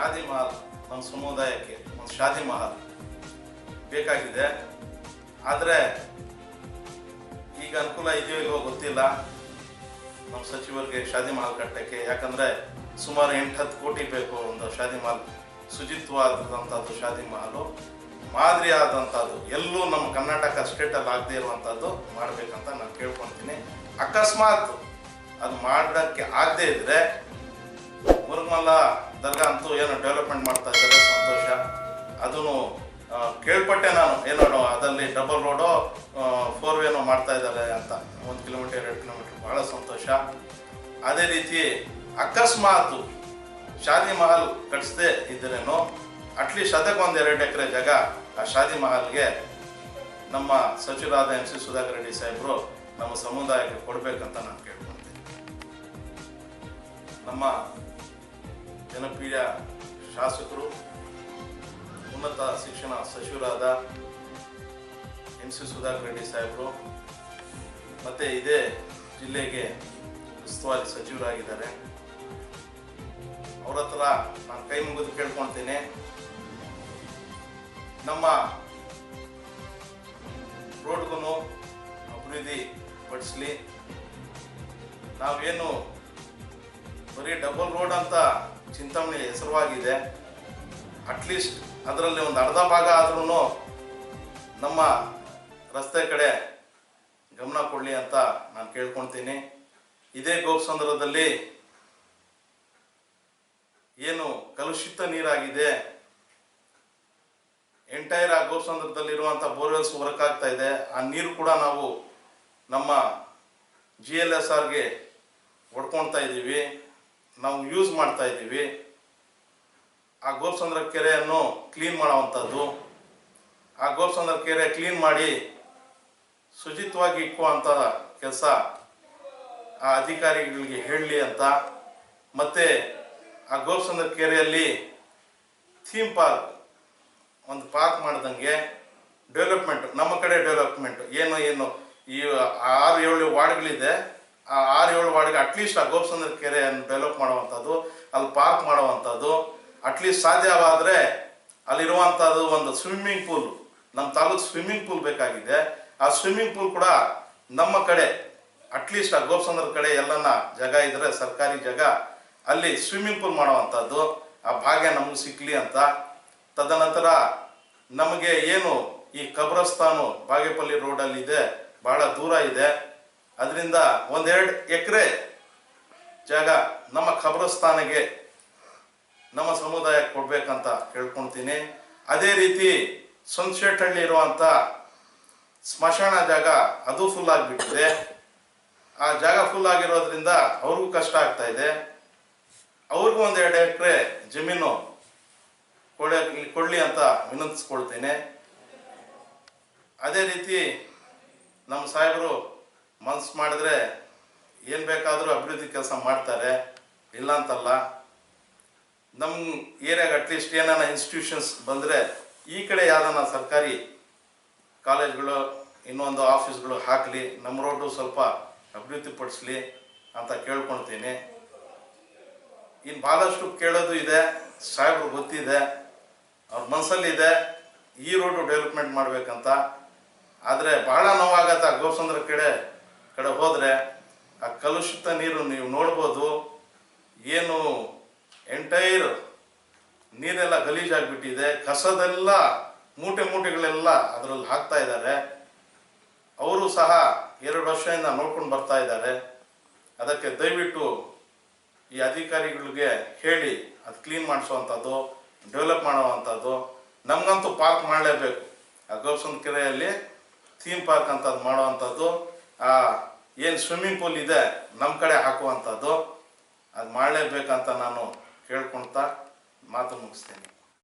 ಶಾದಿ ಮಹಲ್ ನಮ್ಮ ಸಮುದಾಯಕ್ಕೆ ಒಂದು ಶಾದಿ ಮಹಲ್ ಬೇಕಾಗಿದೆ. ಆದರೆ ಈಗ ಅನುಕೂಲ ಇದೆಯೋ ಇಲ್ವೋ ಗೊತ್ತಿಲ್ಲ. ನಮ್ಮ ಸಚಿವರಿಗೆ ಶಾದಿ ಮಹಲ್ ಕಟ್ಟಕ್ಕೆ, ಯಾಕಂದರೆ ಸುಮಾರು ಎಂಟು ಹತ್ತು ಕೋಟಿ ಬೇಕು ಒಂದು ಶಾದಿ ಮಹಲ್ ಶುಚಿತ್ವವಾದಂಥದ್ದು ಶಾದಿ ಮಹಲು ಮಾದರಿ ಆದಂಥದ್ದು ಎಲ್ಲೂ ನಮ್ಮ ಕರ್ನಾಟಕ ಸ್ಟೇಟಲ್ಲಿ ಆಗದೆ ಇರುವಂಥದ್ದು ಮಾಡಬೇಕಂತ ನಾನು ಕೇಳ್ಕೊತೀನಿ. ಅಕಸ್ಮಾತ್ ಅದು ಮಾಡೋಕ್ಕೆ ಆಗದೆ ಇದ್ರೆ ಮುರುಗಮಲ್ಲ ದರ್ಗಾ ಅಂತೂ ಏನು ಡೆವಲಪ್ಮೆಂಟ್ ಮಾಡ್ತಾ ಇದ್ದಾರೆ, ಸಂತೋಷ. ಅದನ್ನು ಕೇಳ್ಪಟ್ಟೆ ನಾನು. ಏನೋ ಅದರಲ್ಲಿ ಡಬಲ್ ರೋಡು ಫೋರ್ ವೇನೋ ಮಾಡ್ತಾ ಇದ್ದಾರೆ ಅಂತ. ಒಂದು ಕಿಲೋಮೀಟರ್ ಎರಡು ಕಿಲೋಮೀಟರ್ ಭಾಳ ಸಂತೋಷ. ಅದೇ ರೀತಿ ಅಕಸ್ಮಾತ್ ಶಾದಿ ಮಹಲ್ ಕಟ್ಸದೆ ಇದ್ದರೇನು ಅಟ್ಲೀಸ್ಟ್ ಅದಕ್ಕೆ ಒಂದು ಎರಡು ಎಕರೆ ಜಾಗ ಆ ಶಾದಿ ಮಹಲ್ಗೆ ನಮ್ಮ ಸಚಿವರಾದ ಎಂ ಸಿ ಸುಧಾಕರ್ ರೆಡ್ಡಿ ಸಾಹೇಬರು ನಮ್ಮ ಸಮುದಾಯಕ್ಕೆ ಕೊಡಬೇಕಂತ ನಾನು ಕೇಳ್ಕೊಳ್ತೀನಿ ನಮ್ಮ ಜನಪ್ರಿಯ ಶಾಸಕರು, ಉನ್ನತ ಶಿಕ್ಷಣ ಸಚಿವರಾದ ಎಂ ಸಿ ಸುಧಾಕರ್ ರೆಡ್ಡಿ ಸಾಹೇಬರು, ಮತ್ತು ಇದೇ ಜಿಲ್ಲೆಗೆ ಉಸ್ತುವಾರಿ ಸಚಿವರಾಗಿದ್ದಾರೆ. ಅವ್ರ ಹತ್ರ ನಾನು ಕೈ ಮುಗಿದು ಕೇಳ್ಕೊಳ್ತೀನಿ. ನಮ್ಮ ರೋಡ್ಗೂ ಅಭಿವೃದ್ಧಿ ಪಡಿಸಲಿ. ನಾವೇನು ಬರೀ ಡಬಲ್ ರೋಡ್ ಅಂತ ಚಿಂತಾಮಣಿ ಹೆಸರುವಾಗಿದೆ. ಅಟ್ಲೀಸ್ಟ್ ಅದರಲ್ಲಿ ಒಂದು ಅರ್ಧ ಭಾಗ ಆದ್ರೂ ನಮ್ಮ ರಸ್ತೆ ಕಡೆ ಗಮನ ಕೊಡಲಿ ಅಂತ ನಾನು ಕೇಳ್ಕೊಳ್ತೀನಿ. ಇದೇ ಗೋಪಸಂದ್ರದಲ್ಲಿ ಏನು ಕಲುಷಿತ ನೀರಾಗಿದೆ. ಎಂಟೈರ್ ಆ ಗೋಪಸಂದ್ರದಲ್ಲಿರುವಂಥ ಬೋರ್ವೆಲ್ಸ್ ವರ್ಕ್ ಆಗ್ತಾ ಇದೆ. ಆ ನೀರು ಕೂಡ ನಾವು ನಮ್ಮ ಜಿ ಎಲ್ ಎಸ್ ಆರ್ಗೆ ಹೊಡ್ಕೊಳ್ತಾ ಇದ್ದೀವಿ ನಾವು ಯೂಸ್ ಮಾಡ್ತಾ ಇದ್ದೀವಿ. ಆ ಗೋಪಸಂದ್ರ ಕೆರೆಯನ್ನು ಕ್ಲೀನ್ ಮಾಡುವಂಥದ್ದು. ಆ ಗೋಪಸಂದ್ರ ಕೆರೆ ಕ್ಲೀನ್ ಮಾಡಿ ಶುಚಿತ್ವವಾಗಿ ಇಕ್ಕುವಂಥ ಕೆಲಸ ಆ ಅಧಿಕಾರಿಗಳಿಗೆ ಹೇಳಲಿ ಅಂತ. ಮತ್ತು ಆ ಗೋಪಸಂದ್ರ ಕೆರೆಯಲ್ಲಿ ಥೀಮ್ ಪಾರ್ಕ್ ಒಂದು ಪಾರ್ಕ್ ಮಾಡ್ದಂಗೆ ಡೆವಲಪ್ಮೆಂಟ್ ನಮ್ಮ ಕಡೆ ಡೆವಲಪ್ಮೆಂಟ್ ಏನು ಏನು, ಈ ಆರು, ಏಳು ವಾರ್ಡ್ಗಳಿದೆ. ಆರು ಏಳು ವಾರ್ಡ್ಗೆ ಅಟ್ಲೀಸ್ಟ್ ಆ ಗೋಪಸಂದ್ರ ಕೆರೆಯನ್ನು ಡೆವಲಪ್ ಮಾಡುವಂಥದ್ದು, ಅಲ್ಲಿ ಪಾರ್ಕ್ ಮಾಡುವಂಥದ್ದು ಅಟ್ಲೀಸ್ಟ್ ಸಾಧ್ಯವಾದರೆ ಅಲ್ಲಿರುವಂಥದ್ದು ಒಂದು ಸ್ವಿಮ್ಮಿಂಗ್ ಪೂಲ್ ನಮ್ಮ ತಾಲೂಕು ಸ್ವಿಮ್ಮಿಂಗ್ ಪೂಲ್ ಬೇಕಾಗಿದೆ. ಆ ಸ್ವಿಮ್ಮಿಂಗ್ ಪೂಲ್ ಕೂಡ ನಮ್ಮ ಕಡೆ ಅಟ್ಲೀಸ್ಟ್ ಆ ಗೋಪಸಂದ್ರ ಕಡೆ ಎಲ್ಲನ ಜಾಗ ಇದ್ದರೆ ಸರ್ಕಾರಿ ಜಾಗ, ಅಲ್ಲಿ ಸ್ವಿಮ್ಮಿಂಗ್ ಪೂಲ್ ಮಾಡುವಂಥದ್ದು. ಆ ಭಾಗ್ಯ ನಮಗೆ ಸಿಕ್ಲಿ ಅಂತ. ತದನಂತರ ನಮಗೆ ಏನು ಈ ಕಬ್ರಸ್ತಾನು ಬಾಗೇಪಲ್ಲಿ ರೋಡಲ್ಲಿ ಇದೆ, ಬಹಳ ದೂರ ಇದೆ. ಅದರಿಂದ ಒಂದೆರಡು ಎಕರೆ ಜಾಗ ನಮ್ಮ ಖಬರಸ್ಥಾನಿಗೆ ನಮ್ಮ ಸಮುದಾಯಕ್ಕೆ ಕೊಡಬೇಕಂತ ಕೇಳ್ಕೊಳ್ತೀನಿ. ಅದೇ ರೀತಿ ಸಂಶೇಟಹಳ್ಳಿ ಇರುವಂಥ ಸ್ಮಶಾನ ಜಾಗ ಅದು ಫುಲ್ ಆಗಿಬಿಟ್ಟಿದೆ ಆ ಜಾಗ ಫುಲ್ ಆಗಿರೋದ್ರಿಂದ ಅವ್ರಿಗೂ ಕಷ್ಟ ಆಗ್ತಾ ಇದೆ. ಅವ್ರಿಗೂ ಒಂದೆರಡು ಎಕರೆ ಜಮೀನು ಕೊಡ ಕೊಡಲಿ ಅಂತ ವಿನಂತಿಸ್ಕೊಳ್ತೇನೆ. ಅದೇ ರೀತಿ ನಮ್ಮ ಸಾಹೇಬರು ಮನ್ಸು ಮಾಡಿದ್ರೆ ಏನು ಬೇಕಾದರೂ ಅಭಿವೃದ್ಧಿ ಕೆಲಸ ಮಾಡ್ತಾರೆ ಇಲ್ಲ ಅಂತಲ್ಲ ನಮ್ಮ ಏರಿಯಾಗೆ ಅಟ್ಲೀಸ್ಟ್ ಏನಾರ ಇನ್ಸ್ಟಿಟ್ಯೂಷನ್ಸ್ ಬಂದರೆ ಈ ಕಡೆ ಯಾವ್ದಾನ ಸರ್ಕಾರಿ ಕಾಲೇಜ್ಗಳು, ಇನ್ನೊಂದು ಆಫೀಸ್ಗಳು ಹಾಕಲಿ ನಮ್ಮ ರೋಡು ಸ್ವಲ್ಪ ಅಭಿವೃದ್ಧಿ ಪಡಿಸ್ಲಿ ಅಂತ ಕೇಳ್ಕೊಳ್ತೀನಿ. ಇನ್ನು ಭಾಳಷ್ಟು ಕೇಳೋದು ಇದೆ, ಸಾಹೇಬ್ರು ಗೊತ್ತಿದೆ, ಅವ್ರ ಮನಸ್ಸಲ್ಲಿದೆ ಈ ರೋಡು ಡೆವಲಪ್ಮೆಂಟ್ ಮಾಡಬೇಕಂತ. ಆದರೆ ಬಹಳ ನೋವಾಗತ್ತೆ ಗೋಸಂದ್ರ ಕಡೆ. ಕಡೆ ಹೋದರೆ ಆ ಕಲುಷಿತ ನೀರು ನೀವು ನೋಡ್ಬೋದು, ಏನು ಎಂಟೈರ್ ನೀರೆಲ್ಲ ಗಲೀಜಾಗ್ಬಿಟ್ಟಿದೆ ಕಸದೆಲ್ಲ ಮೂಟೆ ಮೂಟೆಗಳೆಲ್ಲ ಅದರಲ್ಲಿ ಹಾಕ್ತಾ ಇದ್ದಾರೆ. ಅವರು ಸಹ ಎರಡು ವರ್ಷದಿಂದ ನೋಡ್ಕೊಂಡು ಬರ್ತಾ ಇದ್ದಾರೆ. ಅದಕ್ಕೆ ದಯವಿಟ್ಟು ಈ ಅಧಿಕಾರಿಗಳಿಗೆ ಹೇಳಿ, ಅದು ಕ್ಲೀನ್ ಮಾಡಿಸುವಂಥದ್ದು, ಡೆವಲಪ್ ಮಾಡುವಂಥದ್ದು. ನಮಗಂತೂ ಪಾರ್ಕ್ ಮಾಡಲೇಬೇಕು. ಆ ಕೆರೆಯಲ್ಲಿ ಥೀಮ್ ಪಾರ್ಕ್ ಅಂತ ಮಾಡುವಂಥದ್ದು. ಏನು ಸ್ವಿಮ್ಮಿಂಗ್ ಪೂಲ್ ಇದೆ ನಮ್ಮ ಕಡೆ ಹಾಕುವಂಥದ್ದು ಅದು ಮಾಡಲೇಬೇಕಂತ ನಾನು ಕೇಳ್ಕೊಳ್ತಾ ಮಾತು ಮುಗಿಸ್ತೇನೆ.